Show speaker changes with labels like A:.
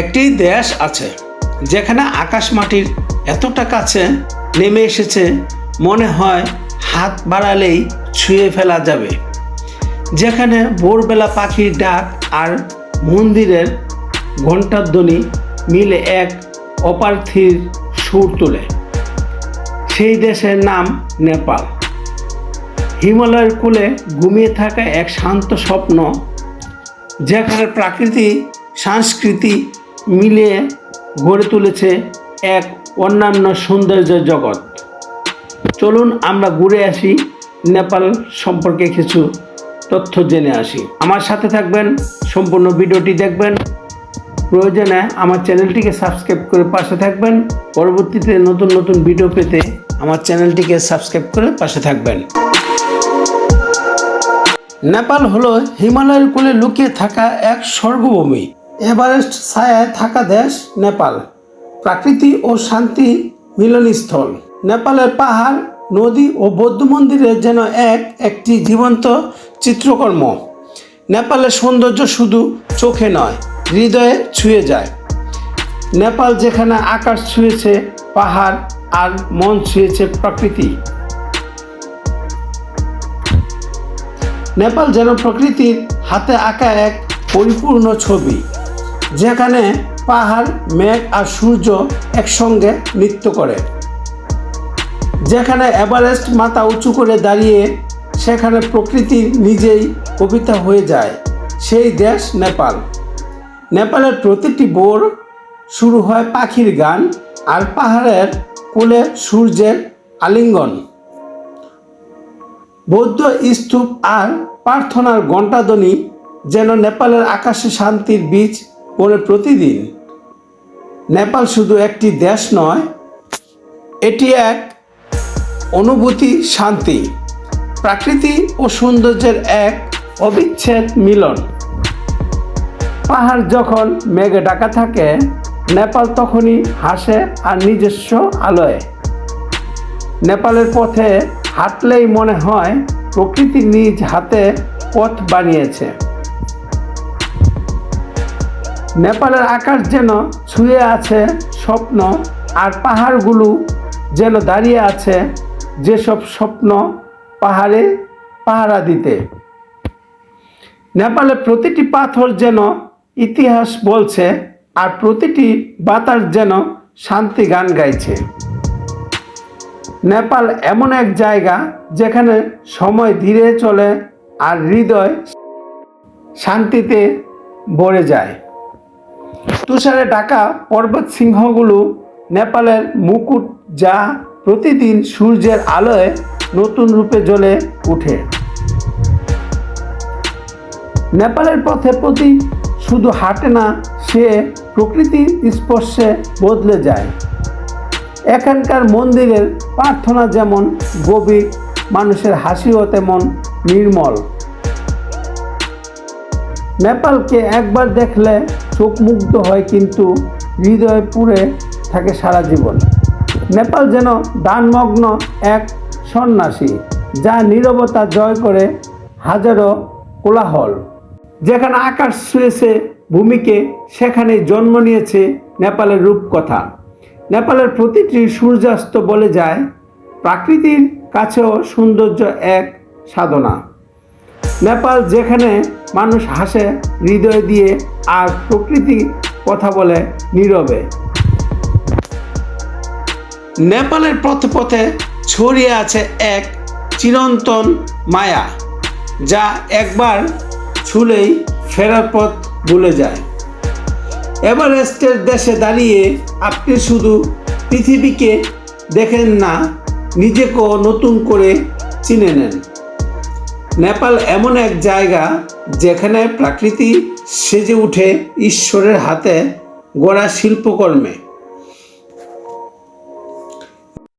A: একটি দেশ আছে যেখানে আকাশ মাটির এতটা কাছে নেমে এসেছে, মনে হয় হাত বাড়ালেই ছুঁয়ে ফেলা যাবে। যেখানে ভোরবেলা পাখির ডাক আর মন্দিরের ঘণ্টার ধ্বনি মিলে এক অপার্থীর সুর তোলে। সেই দেশের নাম নেপাল। হিমালয়ের কোলে ঘুমিয়ে থাকা এক শান্ত স্বপ্ন, যেখানে প্রাকৃতিক সংস্কৃতি মিলিয়ে গড়ে তুলেছে এক অন্যান্য সৌন্দর্য জগৎ। চলুন আমরা ঘুরে আসি নেপাল সম্পর্কে কিছু তথ্য জেনে আসি। আমার সাথে থাকবেন, সম্পূর্ণ ভিডিওটি দেখবেন। প্রয়োজনে আমার চ্যানেলটিকে সাবস্ক্রাইব করে পাশে থাকবেন। পরবর্তীতে নতুন নতুন ভিডিও পেতে আমার চ্যানেলটিকে সাবস্ক্রাইব করে পাশে থাকবেন। নেপাল হলো হিমালয়ের কোলে লুকিয়ে থাকা এক স্বর্গভূমি। এভারেস্ট ছায়ায় থাকা দেশ নেপাল। প্রাকৃতি ও শান্তি মিলনস্থল। নেপালের পাহাড়, নদী ও বৌদ্ধ মন্দিরে যেন এক, একটি জীবন্ত চিত্রকর্ম। নেপালের সৌন্দর্য শুধু চোখে নয়, হৃদয়ে ছুঁয়ে যায়। নেপাল যেখানে আকাশ ছুঁয়েছে, পাহাড় আর মন ছুঁয়েছে প্রকৃতি। নেপাল যেন প্রকৃতির হাতে আঁকা এক পরিপূর্ণ ছবি। যেখানে পাহাড়, মেঘ আর সূর্য একসঙ্গে নৃত্য করে। যেখানে এভারেস্ট মাথা উঁচু করে দাঁড়িয়ে, সেখানে প্রকৃতি নিজেই কবিতা হয়ে যায়। সেই দেশ নেপাল। নেপালের প্রতিটি বোর শুরু হয় পাখির গান আর পাহাড়ের কোলে সূর্যের আলিঙ্গন। বৌদ্ধ স্তূপ আর প্রার্থনার ঘণ্টাধ্বনি যেন নেপালের আকাশে শান্তির বীজ পড়ে প্রতিদিন। নেপাল শুধু একটি দেশ নয়, এটি এক অনুভূতি, শান্তি, প্রাকৃতি ও সৌন্দর্যের এক অবিচ্ছেদ মিলন। পাহাড় যখন মেঘে ডাকা থাকে, নেপাল তখনই হাসে আর নিজস্ব আলোয়। নেপালের পথে হাঁটলেই মনে হয় প্রকৃতি নিজ হাতে পথ বানিয়েছে। নেপালের আকাশ যেন ছুঁয়ে আছে স্বপ্ন আর পাহাড়গুলো যেন দাঁড়িয়ে আছে যেসব স্বপ্ন পাহাড়ে পাহারা দিতে। নেপালের প্রতিটি পাথর যেন ইতিহাস বলছে আর প্রতিটি বাতাস যেন শান্তি গান গাইছে। নেপাল এমন এক জায়গা যেখানে সময় ধীরে চলে আর হৃদয় শান্তিতে ভরে যায়। তুষারে ঢাকা পর্বত সিংহগুলো নেপালের মুকুট যা প্রতিদিন সূর্যের আলোয় নতুন রূপে জ্বলে উঠে নেপালের পথে প্রতি শুধু হাঁটে না, সে প্রকৃতির স্পর্শে বদলে যায়। এখানকার মন্দিরের প্রার্থনা যেমন গভীর, মানুষের হাসিও তেমন নির্মল। নেপালকে একবার দেখলে চোখ মুগ্ধ হয় কিন্তু হৃদয়ে পুড়ে থাকে সারা জীবন। নেপাল যেন দানমগ্ন এক সন্ন্যাসী, যা নীরবতা জয় করে হাজারো কোলাহল। যেখানে আকাশ ছুঁয়েছে ভূমিকে, সেখানে জন্ম নিয়েছে নেপালের রূপকথা। নেপালের প্রতিটি সূর্যাস্ত বলে যায়, প্রাকৃতির কাছেও সৌন্দর্য এক সাধনা। নেপাল যেখানে মানুষ হাসে, হৃদয় দিয়ে আর প্রকৃতি কথা বলে নীরবে। নেপালের পথে পথে ছড়িয়ে আছে এক চিরন্তন মায়া, যা একবার ছুলেই ফেরার পথ ভুলে যায়। এভারেস্টের দেশে দাঁড়িয়ে আপনি শুধু পৃথিবীকে দেখেন না, নিজেকেও নতুন করে চিনে নেন। নেপাল এমন এক জায়গা যেখানে প্রাকৃতি সেজে উঠে ঈশ্বরের হাতে গড়া শিল্পকর্মে।